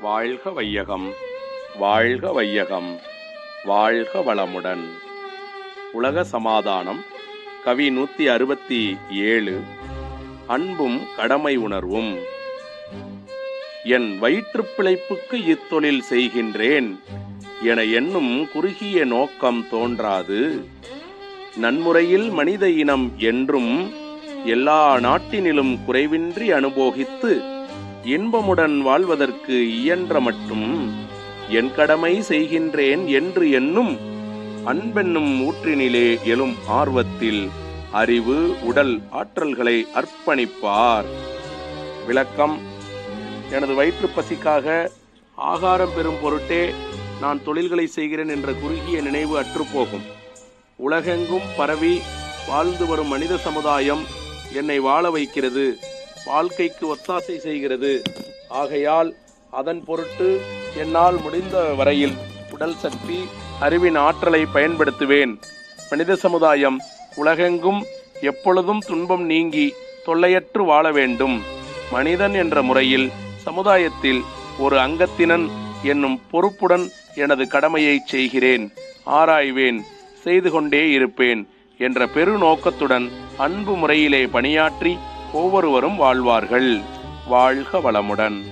வாழ்க வையகம் வாழ்க வையகம் வாழ்க வளமுடன். உலக சமாதானம் கவி நூத்தி அறுபத்தி ஏழு அன்பும் கடமை உணர்வும். என் வயிற்றுப் பிழைப்புக்கு இத்தொழில் செய்கின்றேன் என எண்ணும் குறுகிய நோக்கம் தோன்றாது. நன்முறையில் மனித இனம் என்றும் எல்லா நாட்டினிலும் குறைவின்றி அனுபோகித்து இன்பமுடன் வாழ்வதற்கு இயன்ற மட்டும் என் கடமை செய்கின்றேன் என்று எண்ணும் அன்பென்னும் ஊற்றினிலே எழும் ஆர்வத்தில் அறிவு உடல் ஆற்றல்களை அர்ப்பணிப்பார். விளக்கம். எனது வயிற்று பசிக்காக ஆகாரம் பெறும் பொருட்டே நான் தொழில்களை செய்கிறேன் என்ற குறுகிய நினைவு அற்றுப்போகும். உலகெங்கும் பரவி வாழ்ந்து வரும் மனித சமுதாயம் என்னை வாழ வைக்கிறது. வாழ்க்கைக்கு ஒத்தாசை செய்கிறது. ஆகையால் அதன் பொருட்டு என்னால் முடிந்த வரையில் உடல் சக்தி அறிவின் ஆற்றலை பயன்படுத்துவேன். மனித சமுதாயம் உலகெங்கும் எப்பொழுதும் துன்பம் நீங்கி தொல்லையற்று வாழ வேண்டும். மனிதன் என்ற முறையில் சமுதாயத்தில் ஒரு அங்கத்தினன் என்னும் பொறுப்புடன் எனது கடமையை செய்கிறேன். ஆராய்வேன் செய்து கொண்டே இருப்பேன் என்ற பெருநோக்கத்துடன் அன்பு முறையிலே பணியாற்றி ஒவ்வொருவரும் வாழ்வார்கள். வாழ்க வளமுடன்.